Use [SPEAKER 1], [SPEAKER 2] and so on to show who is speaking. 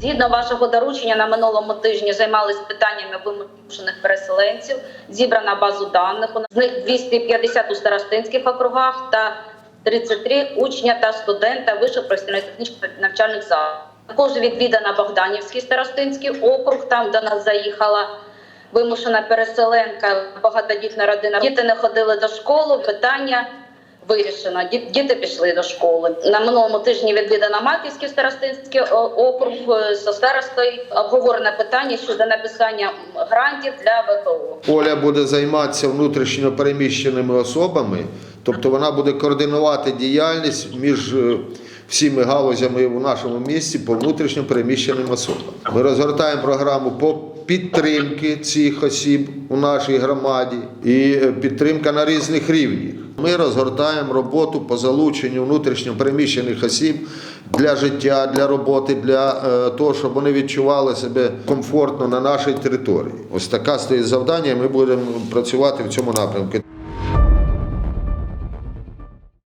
[SPEAKER 1] Згідно вашого доручення, на минулому тижні займалися питаннями вимушених переселенців. Зібрана базу даних. У з них 250 у старостинських округах та 33 учня та студента вищих професійно-технічних навчальних закладів. Також відвідана Богданівський старостинський округ, там до нас заїхала вимушена переселенка, багатодітна родина. Діти не ходили до школи. Питання вирішено. Діти пішли до школи. На минулому тижні відвідана Маківський старостинський округ е, зі старостою. Обговорено питання щодо написання грантів для ВПО.
[SPEAKER 2] Оля буде займатися внутрішньо переміщеними особами, тобто вона буде координувати діяльність між е, всіми галузями у нашому місті по внутрішньо переміщеним особам. Ми розгортаємо програму по підтримки цих осіб у нашій громаді і е, підтримка на різних рівнях. Ми розгортаємо роботу по залученню внутрішньо переміщених осіб для життя, для роботи, для е, того, щоб вони відчували себе комфортно на нашій території. Ось така стоїть завдання. і Ми будемо працювати в цьому напрямку.